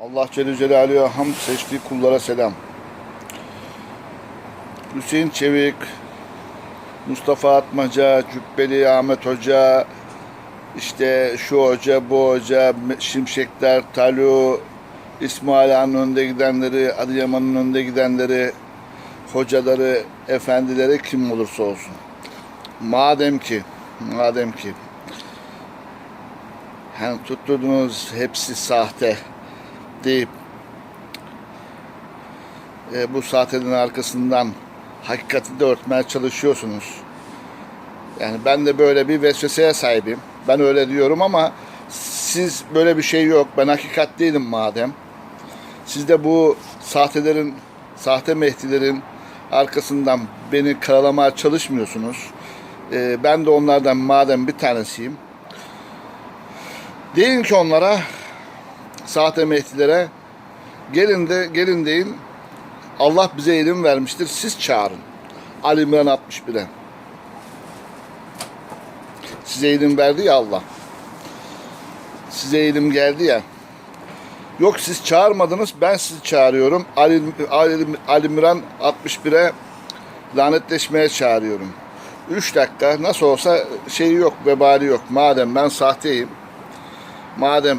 Allah Celle Celaluhu'ya hamd seçtiği kullara selam. Hüseyin Çevik, Mustafa Atmaca, Cübbeli Ahmet Hoca, işte şu hoca, bu hoca, Şimşekler, Talu, İsmail Ağa'nın önde gidenleri, Adıyaman'ın önde gidenleri, hocaları, efendileri kim olursa olsun. Madem ki, madem ki hem tutturduğunuz hepsi sahte deyip e, bu sahtelerin arkasından hakikati de örtmeye çalışıyorsunuz. Yani ben de böyle bir vesveseye sahibim. Ben öyle diyorum ama siz böyle bir şey yok. Ben hakikat değilim madem. Siz de bu sahtelerin, sahte mehdilerin arkasından beni karalamaya çalışmıyorsunuz. E, ben de onlardan madem bir tanesiyim. Deyin ki onlara sahte mehdilere gelin de gelin deyin Allah bize ilim vermiştir siz çağırın. Ali İmran 61'e. Size ilim verdi ya Allah. Size ilim geldi ya. Yok siz çağırmadınız ben sizi çağırıyorum. Ali, Ali, Ali İmran 61'e lanetleşmeye çağırıyorum. 3 dakika nasıl olsa şeyi yok, vebali yok. Madem ben sahteyim, madem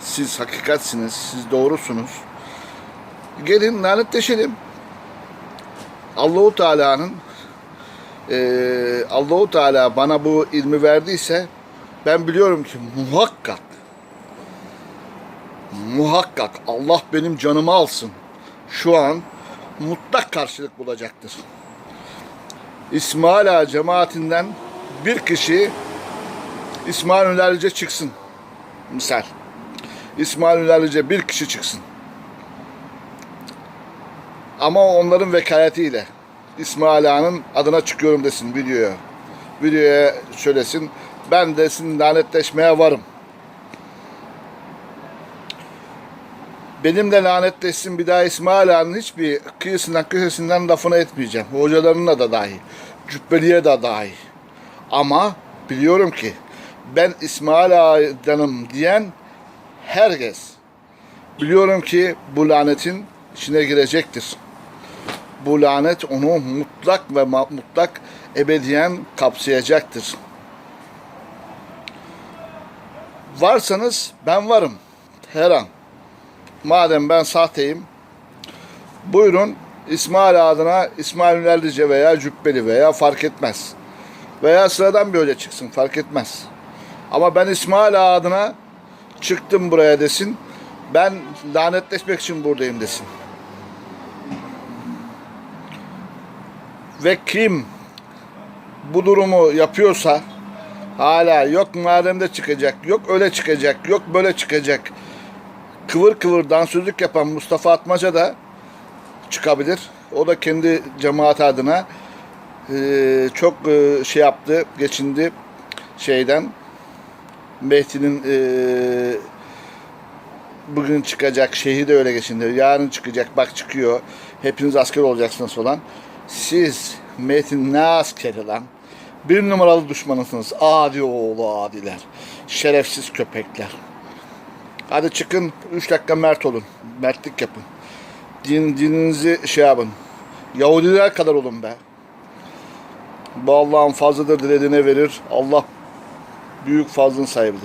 siz hakikatsiniz, siz doğrusunuz. Gelin lanetleşelim. Allahu Teala'nın eee Allahu Teala bana bu ilmi verdiyse ben biliyorum ki muhakkak muhakkak Allah benim canımı alsın. Şu an mutlak karşılık bulacaktır. İsmail Ağa cemaatinden bir kişi İsmail Ünerlice çıksın. Misal. İsmail Ünerlice bir kişi çıksın. Ama onların vekaletiyle İsmail Ağa'nın adına çıkıyorum desin videoya. Videoya söylesin. Ben desin lanetleşmeye varım. Benimle lanetleşsin bir daha İsmail Ağa'nın hiçbir kıyısından köşesinden lafını etmeyeceğim. Hocalarına da dahi. Cübbeliye de dahi. Ama biliyorum ki ben İsmail Ağa'danım diyen herkes biliyorum ki bu lanetin içine girecektir. Bu lanet onu mutlak ve mutlak ebediyen kapsayacaktır. Varsanız ben varım her an. Madem ben sahteyim, buyurun İsmail adına İsmail Ünerlice veya Cübbeli veya fark etmez. Veya sıradan bir hoca çıksın fark etmez. Ama ben İsmail adına çıktım buraya desin. Ben lanetleşmek için buradayım desin. Ve kim bu durumu yapıyorsa hala yok mademde çıkacak, yok öyle çıkacak, yok böyle çıkacak. Kıvır kıvır dansözlük yapan Mustafa Atmaca da çıkabilir. O da kendi cemaat adına e, çok e, şey yaptı, geçindi şeyden. Mehdi'nin e, bugün çıkacak şeyi de öyle geçindi. Yarın çıkacak, bak çıkıyor. Hepiniz asker olacaksınız falan. Siz Mehdi'nin ne askeri lan? Bir numaralı düşmanısınız. Adi oğlu adiler. Şerefsiz köpekler. Hadi çıkın 3 dakika mert olun. Mertlik yapın. Din, dininizi şey yapın. Yahudiler kadar olun be. Bu Allah'ın fazladır dilediğine verir. Allah büyük fazlın sahibidir.